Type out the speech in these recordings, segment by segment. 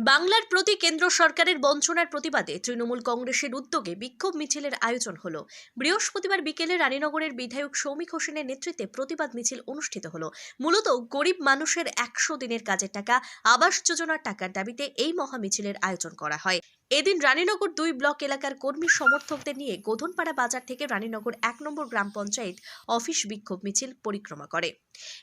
বাংলার প্রতি কেন্দ্র সরকারের বঞ্চনার প্রতিবাদে তৃণমূল কংগ্রেসের উদ্যোগে বিক্ষোভ মিছিলের আয়োজন হল। বৃহস্পতিবার বিকেলে রানীনগরের বিধায়ক সৌমিক হোসেনের নেতৃত্বে প্রতিবাদ মিছিল অনুষ্ঠিত হল। মূলত গরিব মানুষের একশো দিনের কাজের টাকা, আবাস যোজনার টাকার দাবিতে এই মহামিছিলের আয়োজন করা হয়। এদিন রানীনগর দুই ব্লক এলাকার কর্মী সমর্থকদের নিয়ে গোধনপাড়া বাজার থেকে রানীনগর এক নম্বর গ্রাম পঞ্চায়েত অফিস বিক্ষোভ মিছিল পরিক্রমা করে।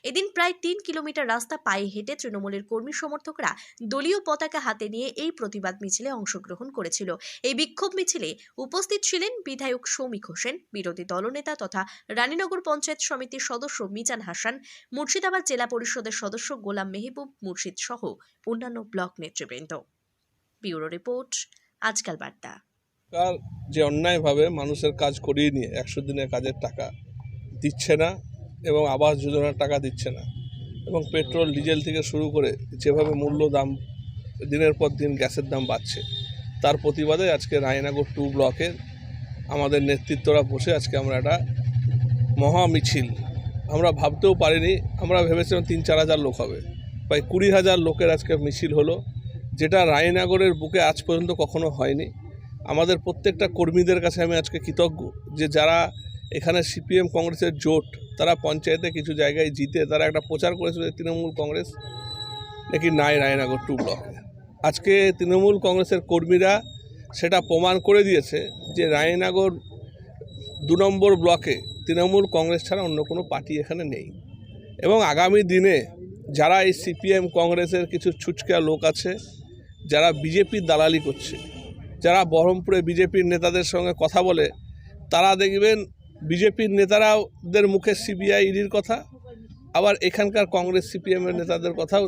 এদিন প্রায় তিন কিলোমিটার রাস্তা পায়ে হেঁটে তৃণমূলের কর্মী সমর্থকরা দলীয় পতাকা হাতে নিয়ে এই প্রতিবাদ মিছিলে অংশগ্রহণ করেছিল। এই বিক্ষোভ মিছিলে উপস্থিত ছিলেন বিধায়ক সৌমিক হোসেন, বিরোধী দলনেতা তথা রানীনগর পঞ্চায়েত সমিতির সদস্য মিজান হাসান, মুর্শিদাবাদ জেলা পরিষদের সদস্য গোলাম মেহবুব মুর্শিদ সহ অন্যান্য ব্লক নেতৃবৃন্দ। ব্যুরো রিপোর্ট, আজকাল বার্তা। সরকার যে অন্যায়ভাবে মানুষের কাজ করিয়ে নিয়ে একশো দিনের কাজের টাকা দিচ্ছে না এবং আবাস যোজনার টাকা দিচ্ছে না এবং পেট্রোল, ডিজেল থেকে শুরু করে যেভাবে মূল্য দাম দিনের পর দিন গ্যাসের দাম বাড়ছে, তার প্রতিবাদে আজকে রায়নগর টু ব্লকের আমাদের নেতৃত্বরা বসে আজকে আমরা একটা মহা মিছিল। আমরা ভাবতেও পারিনি, আমরা ভেবেছিলাম তিন চার হাজার লোক হবে। প্রায় কুড়ি হাজার লোকের আজকে মিছিল হলো। যেটা রায়নগরের বুকে আজ পর্যন্ত কখনো হয়নি। আমাদের প্রত্যেকটা কর্মীদের কাছে আমি আজকে কৃতজ্ঞ যে যারা এখানে সিপিএম কংগ্রেসের জোট, তারা পঞ্চায়েতে কিছু জায়গায় জিতে, তারা একটা প্রচার করেছিল তৃণমূল কংগ্রেস নাকি নাই রায়নগর টু ব্লকে আজকে তৃণমূল কংগ্রেসের কর্মীরা সেটা প্রমাণ করে দিয়েছে যে রায়নগর দু নম্বর ব্লকে তৃণমূল কংগ্রেস ছাড়া অন্য কোনো পার্টি এখানে নেই। এবং আগামী দিনে যারা এই সিপিএম কংগ্রেসের কিছু ছুচকা লোক আছে যারা বিজেপির দালালি করছে যারা বহরমপুরে বিজেপির নেতাদের সঙ্গে কথা বলে তারা দেখবেন বিজেপির নেতারাদের মুখে সিবিআই ইডির কথা আবার এখানকার কংগ্রেস সিপিএমের নেতাদের কথাও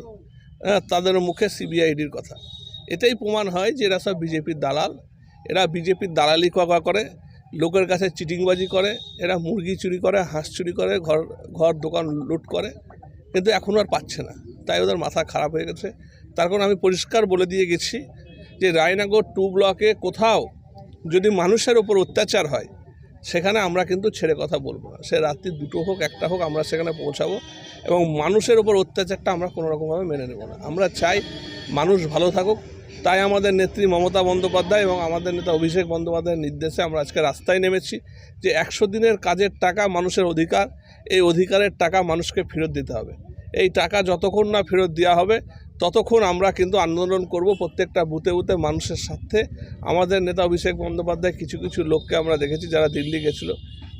আহ, তাদের মুখে সিবিআই ইডির কথা। এটাই প্রমাণ হয় যে এরা সব বিজেপির দালাল। এরা বিজেপির দালালি করা করে লোকের কাছে চিটিংবাজি করে এরা মুরগি চুরি করে হাঁস চুরি করে ঘর ঘর দোকান লুট করে কিন্তু এখনও আর পাচ্ছে না। তাই ওদের মাথা খারাপ হয়ে গেছে। তার কারণ আমি পরিষ্কার বলে দিয়ে গেছি যে রায়নগর টু ব্লকে কোথাও যদি মানুষের ওপর অত্যাচার হয়, সেখানে আমরা কিন্তু ছেড়ে কথা বলব না। সে রাত্রি দুটো হোক, একটা হোক, আমরা সেখানে পৌঁছাবো এবং মানুষের ওপর অত্যাচারটা আমরা কোনো রকমভাবে মেনে নেব না। আমরা চাই মানুষ ভালো থাকুক। তাই আমাদের নেত্রী মমতা বন্দ্যোপাধ্যায় এবং আমাদের নেতা অভিষেক বন্দ্যোপাধ্যায়ের নির্দেশে আমরা আজকে রাস্তায় নেমেছি যে একশো দিনের কাজের টাকা মানুষের অধিকার, এই অধিকারের টাকা মানুষকে ফেরত দিতে হবে। এই টাকা যতক্ষণ না ফেরত দেওয়া হবে ততক্ষণ আমরা কিন্তু আন্দোলন করব প্রত্যেকটা বুথে বুথে মানুষের সাথে আমাদের নেতা অভিষেক বন্দ্যোপাধ্যায় কিছু কিছু লোককে আমরা দেখেছি যারা দিল্লি গেছিল।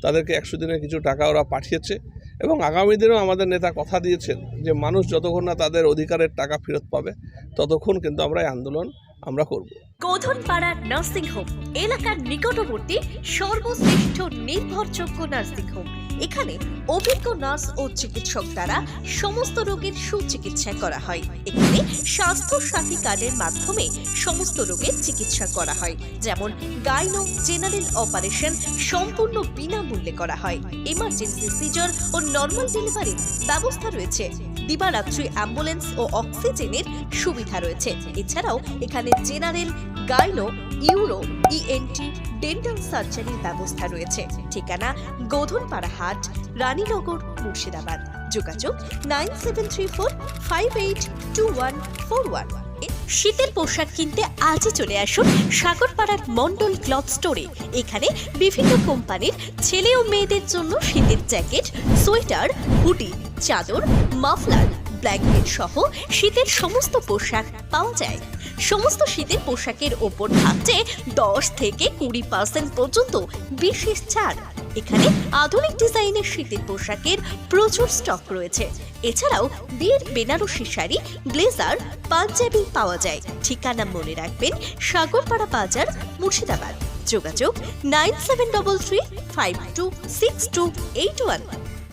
তাদেরকে একশো দিনের কিছু টাকা ওরা পাঠিয়েছে এবং আগামী দিনেও আমাদের নেতা কথা দিয়েছেন যে মানুষ যতক্ষণ না তাদের অধিকারের টাকা ফেরত পাবে, ততক্ষণ কিন্তু আমরা এই আন্দোলন আমরা করব। গোধনপাড়া নার্সিং হোম এলাকার নিকটবর্তী সর্বশ্রেষ্ঠ নির্ভরযোগ্য নার্সিং হোম এখানে অভিজ্ঞ নার্স ও চিকিৎসক দ্বারা সমস্ত রোগের সুচিকিৎসা করা হয়। এখানে স্বাস্থ্য সাথী কার্ডের মাধ্যমে সমস্ত রোগের চিকিৎসা করা হয়। যেমন গাইনো জেনারেল অপারেশন সম্পূর্ণ বিনামূল্যে করা হয়। ইমার্জেন্সি সিজার ও নর্মাল ডেলিভারির ব্যবস্থা রয়েছে। দিবারাত্রি অ্যাম্বুলেন্স ও অক্সিজেনের সুবিধা রয়েছে। এছাড়াও এখানে general, gyno, uro ENT dental সার্জারির ব্যবস্থা রয়েছে। ঠিকানা গোধনপাড়া হাট, রানীনগর, মুর্শিদাবাদ। যোগাযোগ nine seven three four five eight two one four one. শীতের পোশাক কিনতে আজই চলে আসুন সাগরপাড়ার মন্ডল ক্লথ স্টোরে। এখানে বিভিন্ন কোম্পানির ছেলে ও মেয়েদের জন্য শীতের জ্যাকেট, সোয়েটার, হুডি, চাদর, মাফলার ব্ল্যাঙ্কেট সহ শীতের সমস্ত পোশাক পাওয়া যায়। সমস্ত শীতের পোশাকের ওপর থাকছে দশ থেকে কুড়ি পার্সেন্ট পর্যন্ত বিশেষ ছাড়। এখানে আধুনিক ডিজাইনের শীতের পোশাকের প্রচুর স্টক রয়েছে। এছাড়াও বিয়ের বেনারসি শাড়ি, ব্লেজার, পাঞ্জাবি পাওয়া যায়। ঠিকানা মনে রাখবেন সাগরপাড়া বাজার, মুর্শিদাবাদ। যোগাযোগ nine seven double three five two six two eight one.